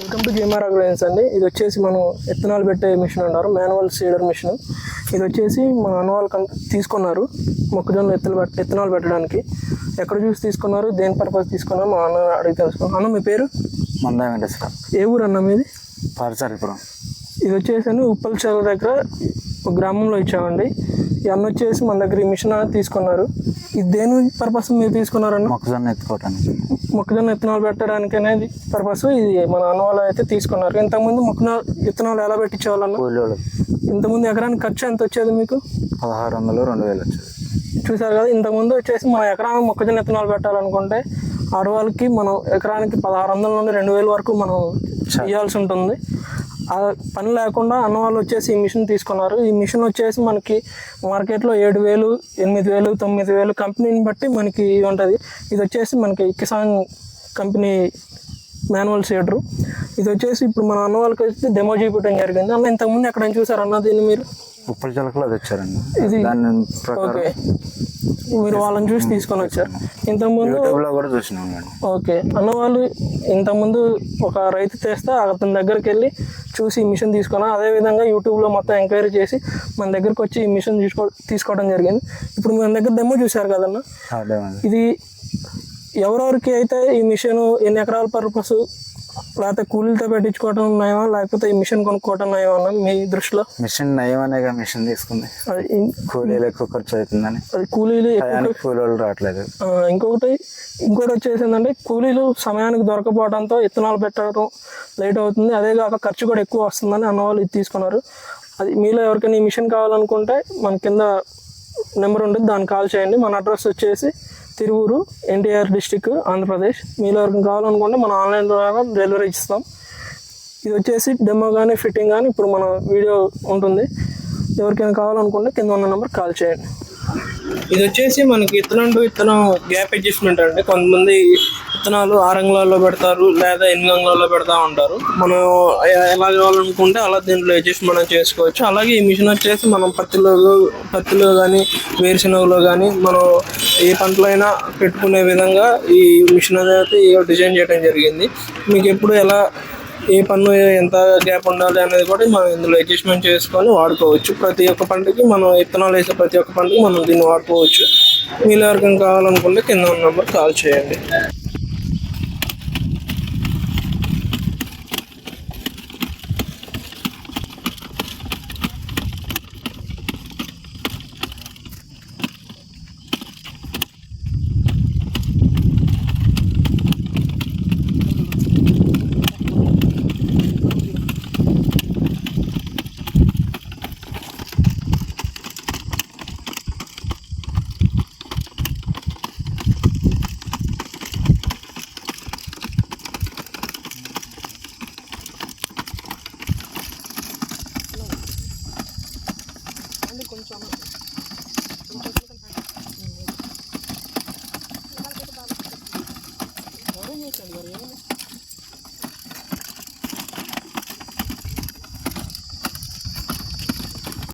Welcome to gamer అగ్రోయిన్స్ అండి. ఇది వచ్చేసి మనం ఎత్తనాలు పెట్టే మిషన్ అంటారు. Manual seeder machine. ఇది వచ్చేసి మన అన్నవాళ్ళు కన్ తీసుకున్నారు మొక్కజొన్న ఎత్తులు పెట్ ఎత్తనాలు పెట్టడానికి. ఎక్కడ చూసి తీసుకున్నారు? దేని పర్పస్ తీసుకున్నారు? మా అన్న అడిగి తెలుసుకున్నాం అన్న మీ పేరు? మందా వెంకటేశ్వర. ఏ ఊరు అన్న మీది? పారిచారిపురం ఇది వచ్చేసి ఉప్పల్చాల దగ్గర ఒక గ్రామంలో ఇచ్చామండి. ఈ అన్న వచ్చేసి మన దగ్గర ఈ మిషన్ అనేది తీసుకున్నారు. ఇది దేని పర్పస్ మీరు తీసుకున్నారన్న? మొక్కజొన్న ఎత్తుకోవటానికి. మొక్కజొన్న విత్తనాలు పెట్టడానికి అనేది పర్పస్ ఇది మన అన్న వాళ్ళు అయితే తీసుకున్నారు. ఇంతకుముందు మొక్కజొన్న విత్తనాలు ఎలా పెట్టించేవాళ్ళన్న? కూలీలు ఇంతకుముందు ఎకరానికి ఖర్చు ఎంత వచ్చేది మీకు? పదహారు వందలు రెండు వేలు వచ్చేది. చూసారు కదా ఇంతకుముందు వచ్చేసి మన ఎకరానికి మొక్కజొన్న విత్తనాలు పెట్టాలనుకుంటే ఆడవాళ్ళకి మనం ఎకరానికి పదహారు వందల నుండి రెండు వేల వరకు మనం చేయాల్సి ఉంటుంది. పని లేకుండా అన్నవాళ్ళు వచ్చేసి ఈ మిషన్ తీసుకున్నారు. ఈ మిషన్ వచ్చేసి మనకి మార్కెట్లో ఏడు వేలు ఎనిమిది వేలు తొమ్మిది వేలు కంపెనీని బట్టి మనకి ఉంటుంది. ఇది వచ్చేసి మనకి కిసాన్ కంపెనీ మాన్యువల్ సీడరు ఇది వచ్చేసి ఇప్పుడు మన అన్న వాళ్ళకి వచ్చి డెమో చూపించడం జరిగింది. అన్న ఇంతకుముందు ఎక్కడైనా చూసారు అన్న దీన్ని మీరు? ఉప్పల అది వచ్చారండి. ఇది ఓకే. మీరు వాళ్ళని చూసి తీసుకొని వచ్చారు. ఇంతకుముందు కూడా చూసినాం ఓకే. అన్న వాళ్ళు ఇంతకుముందు ఒక రైతు తెస్తే అతని దగ్గరికి వెళ్ళి చూసి ఈ మిషన్ తీసుకున్నా. అదేవిధంగా యూట్యూబ్లో మొత్తం ఎంక్వైరీ చేసి మన దగ్గరికి వచ్చి ఈ మిషన్ తీసుకో తీసుకోవడం జరిగింది. ఇప్పుడు మన దగ్గర డెమో చూశారు కదన్న? ఇది ఎవరెవరికి అయితే ఈ మిషన్ ఎన్ని ఎకరాల పర్పస్ లేకపోతే కూలీలతో పెట్టించుకోవడం నయమా? లేకపోతే ఈ మిషన్ కొనుక్కోవడం నయమా మీ దృష్టిలో? మిషన్ నయమనేగా మిషన్ తీసుకుంది. కూలీలు ఎక్కువ ఖర్చు అవుతుందని. అది కూలీలు కూలీలు రావట్లేదు. ఇంకొకటి ఇంకోటి వచ్చేసి ఏంటంటే కూలీలు సమయానికి దొరకపోవడంతో ఇత్తనాలు పెట్టడం లేట్ అవుతుంది. అదే కాక ఖర్చు కూడా ఎక్కువ వస్తుందని అన్నవాళ్ళు ఇది తీసుకున్నారు. అది మీలో ఎవరికైనా ఈ మిషన్ కావాలనుకుంటే మన కింద నెంబర్ ఉంటుంది దాన్ని కాల్ చేయండి. మన అడ్రస్ వచ్చేసి తిరువూరు ఎన్టీఆర్ డిస్టిక్ ఆంధ్రప్రదేశ్ మీలో వరకు కావాలనుకుంటే మనం ఆన్లైన్ ద్వారా డెలివరీ ఇస్తాం. ఇది వచ్చేసి డెమో కానీ ఫిట్టింగ్ కానీ ఇప్పుడు మన వీడియో ఉంటుంది. ఎవరికైనా కావాలనుకుంటే కింద ఉన్న నెంబర్ కాల్ చేయండి. ఇది వచ్చేసి మనకి ఇత్తనం టు విత్తనం గ్యాప్ అడ్జస్ట్మెంట్ అండి. కొంతమంది విత్తనాలు ఆరంగులలో పెడతారు లేదా ఎనిమిది పెడతా ఉంటారు. మనం ఎలా కావాలనుకుంటే అలా దీంట్లో అడ్జస్ట్ మనం చేసుకోవచ్చు. అలాగే ఈ మిషన్ వచ్చేసి మనం పత్తిలో పత్తిలో కానీ వేరుశనగలో కానీ మనం ఏ పంటలైనా పెట్టుకునే విధంగా ఈ మిషన్ అనేది డిజైన్ చేయడం జరిగింది. మీకు ఎప్పుడు ఎలా ఏ పన్ను ఎంత గ్యాప్ ఉండాలి అనేది కూడా మనం ఇందులో అడ్జస్ట్మెంట్ చేసుకొని వాడుకోవచ్చు. ప్రతి ఒక్క పంటకి మనం విత్తనాలు వేసే ప్రతి ఒక్క పంటకి మనం దీన్ని వాడుకోవచ్చు. మీరు ఎవరికైనా కావాలనుకుంటే కింద ఉన్న నెంబర్ కాల్ చేయండి. चमच चमचा